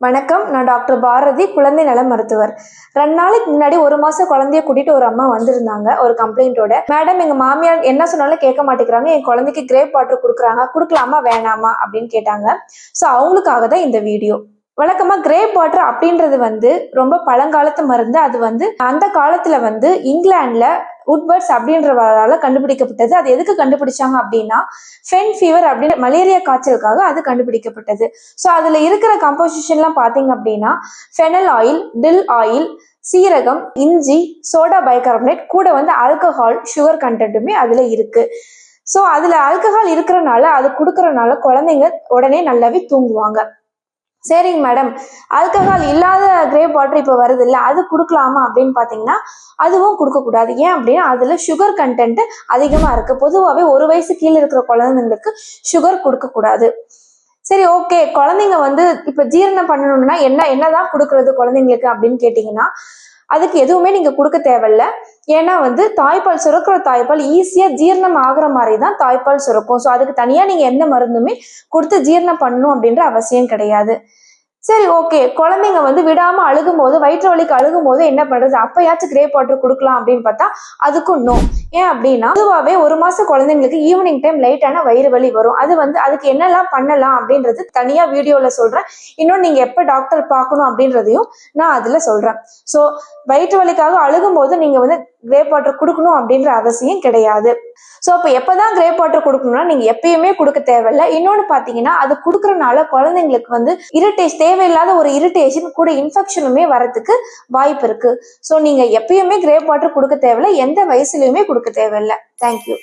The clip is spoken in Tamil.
வணக்கம் நான் டாக்டர் பாரதி குழந்தை நல மருத்துவர். ரெண்டு நாளைக்கு முன்னாடி ஒரு மாசம் குழந்தைய கூட்டிட்டு ஒரு அம்மா வந்திருந்தாங்க ஒரு கம்ப்ளைண்ட்டோட மேடம் எங்க மாமியார் என்ன சொன்னாலும் கேட்க மாட்டேங்கிறாங்க என் குழந்தைக்கு கிரேப் வாட்டர் கொடுக்குறாங்க கொடுக்கலாமா வேணாமா அப்படின்னு கேட்டாங்க. ஸோ அவங்களுக்காக தான் இந்த வீடியோ வழக்கமாக கிரேப் வாட்டர் அப்படின்றது வந்து ரொம்ப பழங்காலத்து மருந்து அது வந்து அந்த காலத்துல வந்து இங்கிலாந்துல உட்பர்ட்ஸ் அப்படின்றவரால் கண்டுபிடிக்கப்பட்டது. அது எதுக்கு கண்டுபிடிச்சாங்க அப்படின்னா ஃபென் ஃபீவர் அப்படின்னு மலேரியா காய்ச்சலுக்காக அது கண்டுபிடிக்கப்பட்டது. ஸோ அதில் இருக்கிற கம்போசிஷன்லாம் பார்த்தீங்க அப்படின்னா ஃபெனல் ஆயில் டில் ஆயில் சீரகம் இஞ்சி சோடா பைகார்பனேட் கூட வந்து ஆல்கஹால் சுகர் கண்டென்ட்டுமே அதில் இருக்குது ஸோ அதில் ஆல்கஹால் இருக்கிறனால அது கொடுக்கறனால குழந்தைங்க உடனே நல்லாவே தூங்குவாங்க. சரிங்க மேடம் ஆல்கஹால் இல்லாத வாட்டர் இப்போ வருது இல்லை அது கொடுக்கலாமா அப்படின்னு பார்த்தீங்கன்னா அதுவும் கொடுக்கக்கூடாது. ஏன் அப்படின்னா அதில் சுகர் கண்டென்ட் அதிகமாக இருக்கு. பொதுவாகவே ஒரு வயசு கீழே இருக்கிற குழந்தைங்களுக்கு சுகர் கொடுக்கக்கூடாது. சரி ஓகே குழந்தைங்க வந்து இப்போ ஜீரணம் பண்ணணும்னா என்ன என்னதான் கொடுக்கறது குழந்தைங்களுக்கு அப்படின்னு கேட்டிங்கன்னா அதுக்கு எதுவுமே நீங்கள் கொடுக்க தேவையில்ல. ஏன்னா வந்து தாய்ப்பால் சுரக்கிற தாய்ப்பால் ஈஸியாக ஜீரணம் ஆகுற மாதிரி தான் தாய்ப்பால் சுரக்கும். ஸோ அதுக்கு தனியாக நீங்கள் எந்த மருந்துமே கொடுத்து ஜீரணம் பண்ணணும் அப்படின்ற அவசியம் கிடையாது. சரி ஓகே குழந்தைங்க வந்து விடாம அழுகும் போது வயிற்று வலிக்கு அழுகும் போது என்ன பண்றது? அப்பயாச்சும் கிரேப் வாட்டர் கொடுக்கலாம் அப்படின்னு பார்த்தா அதுக்கும் நோ ஏன் அப்படின்னா பொதுவாகவே ஒரு மாசம் குழந்தைங்களுக்கு ஈவினிங் டைம் லைட்டான வயிறு வலி வரும். அது வந்து அதுக்கு என்னெல்லாம் பண்ணலாம் அப்படின்றது தனியா வீடியோல சொல்றேன். இன்னும் நீங்க எப்ப டாக்டர் பார்க்கணும் அப்படின்றதையும் நான் அதுல சொல்றேன். ஸோ வயிற்று வலிக்காக அழுகும் போது நீங்க வந்து கிரேப் வாட்டர் கொடுக்கணும் அப்படின்ற அவசியம் கிடையாது. ஸோ அப்போ எப்போதான் கிரேப் வாட்டர் கொடுக்கணும்னா நீங்க எப்பயுமே கொடுக்க தேவையில்ல. இன்னொன்று பார்த்தீங்கன்னா அது கொடுக்கறனால குழந்தைங்களுக்கு வந்து இரிட்டேஷன் தேவையில்லாத ஒரு இரிட்டேஷன் கூட இன்ஃபெக்ஷனுமே வரத்துக்கு வாய்ப்பு இருக்கு. ஸோ நீங்க எப்பயுமே கிரேப் வாட்டர் கொடுக்க தேவையில்ல. எந்த வயசுலயுமே கொடுக்க தேவையில்ல. தேங்க்யூ